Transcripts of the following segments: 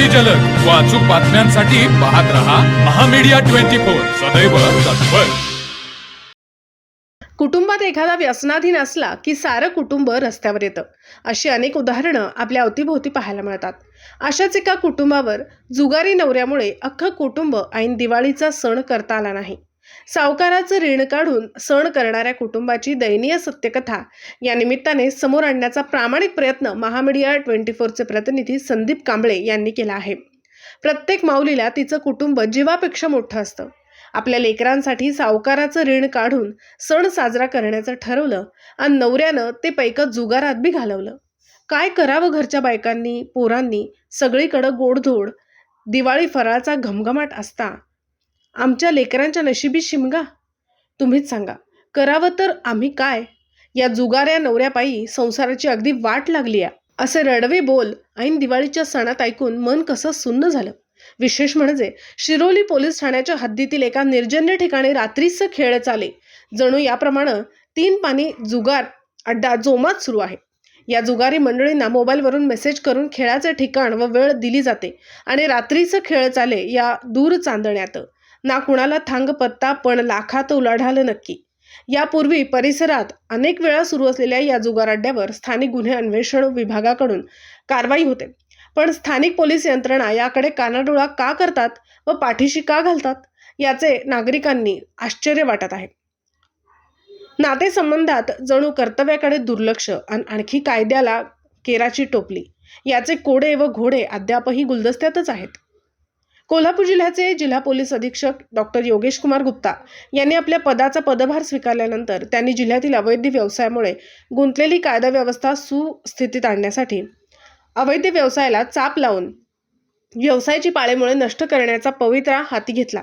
अगदी जलद. व अचूक बातम्यांसाठी पाहत रहा महामीडिया ट्वेंटी फोर. सदैव तत्पर. कुटुंबात एखादा व्यसनाधीन असला की सारं कुटुंब रस्त्यावर येतं. अशी अनेक उदाहरणं आपल्या अवतीभोवती पाहायला मिळतात. अशाच एका कुटुंबावर जुगारी नवऱ्यामुळे अख्खं कुटुंब ऐन दिवाळीचा सण करता आला नाही. सावकाराचं ऋण काढून सण करणाऱ्या कुटुंबाची दयनीय सत्यकथा या निमित्ताने समोर आणण्याचा प्रामाणिक प्रयत्न महामीडिया ट्वेंटी फोरचे प्रतिनिधी संदीप कांबळे यांनी केला आहे. प्रत्येक माऊलीला तिचं कुटुंब जीवापेक्षा मोठं असतं. आपल्या लेकरांसाठी सावकाराचं ऋण काढून सण साजरा करण्याचं ठरवलं आणि नवऱ्यानं ते पैकं जुगारात बी घालवलं. काय करावं घरच्या बायकांनी पोरांनी? सगळीकडं गोडधोड. दिवाळी फराळाचा घमघमाट असता. आमच्या लेकरांच्या नशिबी शिमगा. तुम्हीच सांगा करावं तर आम्ही काय? या जुगाऱ्या नवऱ्यापायी संसाराची अगदी वाट लागली आहे असे रडवे बोल ऐन दिवाळीच्या सणात ऐकून मन कसं सुन्न झालं. विशेष म्हणजे शिरोली पोलीस ठाण्याच्या हद्दीतील एका निर्जन्य ठिकाणी रात्रीचं खेळ चाले. जणू याप्रमाणे तीन पाणी जुगार अड्डा जोमात सुरू आहे. या जुगारी मंडळींना मोबाईलवरून मेसेज करून खेळाचे ठिकाण व वेळ दिली जाते आणि रात्रीचं खेळ चाले या दूर चांदण्यात. ना कुणाला थांग पत्ता पण लाखात उलाढाल नक्की. यापूर्वी परिसरात अनेक वेळा सुरू असलेल्या या जुगार अड्ड्यावर स्थानिक गुन्हे अन्वेषण विभागाकडून कारवाई होते. पण स्थानिक पोलीस यंत्रणा याकडे कानाडोळा का करतात व पाठीशी का घालतात याचे नागरिकांनी आश्चर्य वाटत आहे. नातेसंबंधात जणू कर्तव्याकडे दुर्लक्ष आणि आणखी कायद्याला केराची टोपली याचे कोडे व घोडे अद्यापही गुलदस्त्यातच आहेत. कोल्हापूर जिल्ह्याचे जिल्हा पोलीस अधीक्षक डॉक्टर योगेश कुमार गुप्ता यांनी आपल्या पदाचा पदभार स्वीकारल्यानंतर त्यांनी जिल्ह्यातील अवैध व्यवसायामुळे गुंतलेली कायदा व्यवस्था सुस्थितीत आणण्यासाठी अवैध व्यवसायाला चाप लावून व्यवसायाची पाळेमुळे नष्ट करण्याचा पवित्रा हाती घेतला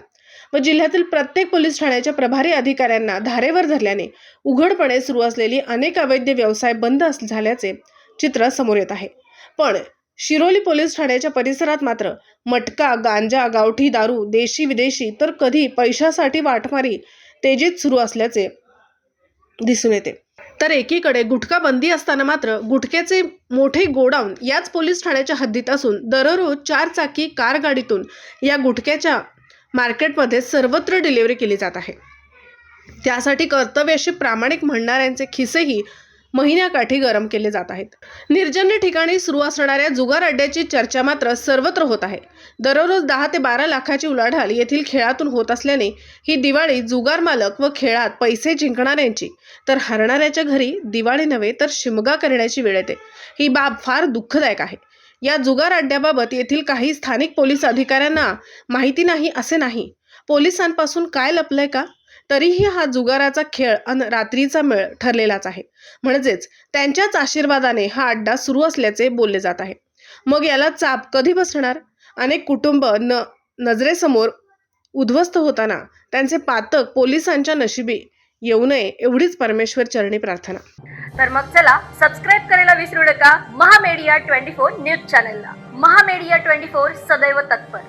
व जिल्ह्यातील प्रत्येक पोलीस ठाण्याच्या प्रभारी अधिकाऱ्यांना धारेवर धरल्याने उघडपणे सुरू असलेली अनेक अवैध व्यवसाय बंद अस- झाल्याचे चित्र समोर येत आहे. पण शिरोली पोलीस ठाण्याच्या परिसरात मात्र मटका गांजा गावठी दारू देशी विदेशी तर कधी पैशासाठी वाटमारी तेजीत सुरू असल्याचे दिसून येते. तर एकीकडे गुटखा बंदी असताना मात्र गुटख्याचे मोठे गोडाऊन याच पोलीस ठाण्याच्या हद्दीत असून दररोज चार चाकी कार गाडीतून या गुटख्याच्या मार्केटमध्ये सर्वत्र डिलिव्हरी केली जात आहे. त्यासाठी कर्तव्याशी प्रामाणिक म्हणणाऱ्यांचे खिसेही महिन्याकाठी गरम केले जात आहेत. निर्जन्य ठिकाणी सुरू असणाऱ्या जुगार अड्ड्याची चर्चा मात्र सर्वत्र होत आहे. दररोज दहा ते बारा लाखाची उलाढाल येथील खेळातून होत असल्याने ही दिवाळी जुगार मालक व खेळात पैसे जिंकणाऱ्यांची तर हरणाऱ्याच्या घरी दिवाळी नव्हे तर शिमगा करण्याची वेळ येते. ही बाब फार दुःखदायक आहे. या जुगार अड्ड्याबाबत येथील काही स्थानिक पोलीस अधिकाऱ्यांना माहिती नाही असे नाही. पोलिसांपासून काय लपलंय का? तरीही हा जुगाराचा खेळ अन रात्रीचा मेळ ठरलेलाच आहे. म्हणजेच त्यांच्याच आशीर्वादाने हा अड्डा सुरू असल्याचे बोलले जात आहे. मग याला चाप कधी बसणार? अनेक कुटुंब न नजरेसमोर उद्ध्वस्त होताना त्यांचे पातक पोलिसांच्या नशिबी येऊ नये एवढीच परमेश्वर चरणी प्रार्थना. तर मग चला सबस्क्राईब करायला विसरू नका. महामेडिया ट्वेंटी फोर न्यूज चॅनलला. महामेडिया ट्वेंटी फोर सदैव तत्पर.